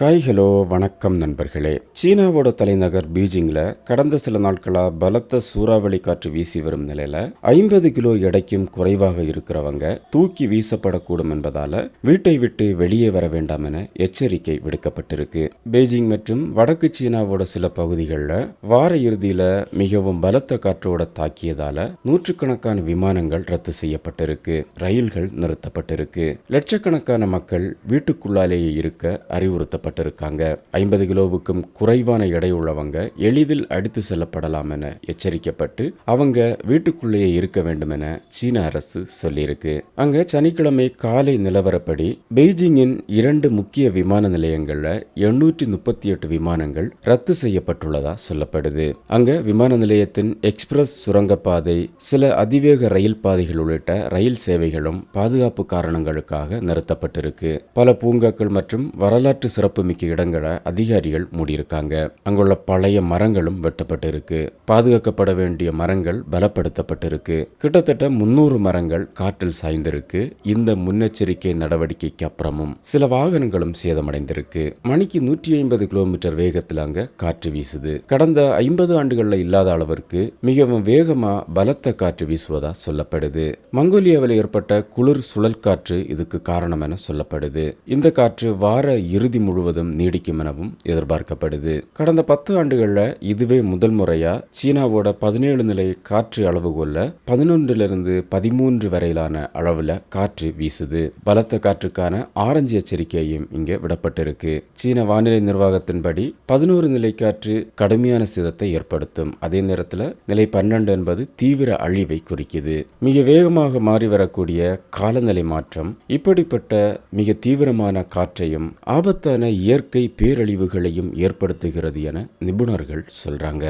Hi hello வணக்கம் நண்பர்களே. சீனாவோட தலைநகர் பீஜிங்ல கடந்த சில நாட்களா பலத்த சூறாவளி காற்று வீசி வரும் நிலையில ஐம்பது கிலோ எடைக்கும் குறைவாக இருக்கிறவங்க தூக்கி வீசப்படக்கூடும் என்பதால வீட்டை விட்டு வெளியே வர வேண்டாம் என எச்சரிக்கை விடுக்கப்பட்டிருக்கு. பெய்ஜிங் மற்றும் வடக்கு சீனாவோட சில பகுதிகளில் வார இறுதியில மிகவும் பலத்த காற்றோட தாக்கியதால நூற்றுக்கணக்கான விமானங்கள் ரத்து செய்யப்பட்டிருக்கு. ரயில்கள் நிறுத்தப்பட்டிருக்கு. லட்சக்கணக்கான மக்கள் வீட்டுக்குள்ளாலேயே இருக்க செய்யப்பட்டிருக்காங்க ஐம்பது கிலோவுக்கும் குறைவான எடை உள்ளவங்க எளிதில் அடித்து செல்லப்படலாம் என எச்சரிக்கப்பட்டு அவங்க வீட்டுக்குள்ளேயே இருக்க வேண்டும் என சீன அரசு சொல்லியிருக்கு. அங்க சனிக்கிழமை காலை நிலவரப்படி பெய்ஜிங்கின் இரண்டு முக்கிய விமான நிலையங்கள்ல எண்ணூற்றி முப்பத்தி எட்டு விமானங்கள் ரத்து செய்யப்பட்டுள்ளதா சொல்லப்படுது. அங்க விமான நிலையத்தின் எக்ஸ்பிரஸ் சுரங்கப்பாதை சில அதிவேக ரயில் பாதைகள் உள்ளிட்ட ரயில் சேவைகளும் பாதுகாப்பு காரணங்களுக்காக நிறுத்தப்பட்டிருக்கு. பல பூங்காக்கள் மற்றும் வரலாற்று சிறப்பு சிறப்புமிக்க இடங்களை அதிகாரிகள் மூடியிருக்காங்க. அங்குள்ள பழைய மரங்களும் வெட்டப்பட்டிருக்கு. பாதுகாக்கப்பட வேண்டிய மரங்கள் பலப்படுத்தப்பட்டிருக்கு. கிட்டத்தட்ட முன்னூறு மரங்கள் காற்றில் சாய்ந்திருக்கு. இந்த முன்னெச்சரிக்கை நடவடிக்கைக்கு அப்புறமும் சில வாகனங்களும் சேதமடைந்திருக்கு. மணிக்கு நூற்றி ஐம்பது கிலோமீட்டர் வேகத்தில் அங்க காற்று வீசுது. கடந்த ஐம்பது ஆண்டுகள்ல இல்லாத அளவிற்கு மிகவும் வேகமா பலத்த காற்று வீசுவதா சொல்லப்படுது. மங்கோலியாவில் ஏற்பட்ட குளிர் சுழல் காற்று இதுக்கு காரணம் என சொல்லப்படுது. இந்த காற்று வார இறுதி முழுவதும் நீடிக்கும் எனவும் எதிர்பார்க்கப்படுது. கடந்த பத்து ஆண்டுகளில் இதுவே முதல் முறையா சீனாவோட பதினேழு நிலை காற்று அளவுகோல்ல பதினொன்றிலிருந்து பதிமூன்று வரையிலான அளவுல காற்று வீசுது. பலத்த காற்றுக்கான ஆரஞ்சு எச்சரிக்கையும் இங்கு விடப்பட்டிருக்கு. சீன வானிலை நிர்வாகத்தின்படி பதினோரு நிலை காற்று கடுமையான சிதத்தை ஏற்படுத்தும். அதே நேரத்தில் நிலை பன்னெண்டு என்பது தீவிர அழிவை குறிக்குது. மிக வேகமாக மாறி வரக்கூடிய காலநிலை மாற்றம் இப்படிப்பட்ட மிக தீவிரமான காற்றையும் ஆபத்தான இயற்கை பேரழிவுகளையும் ஏற்படுத்துகிறது என நிபுணர்கள் சொல்கிறாங்க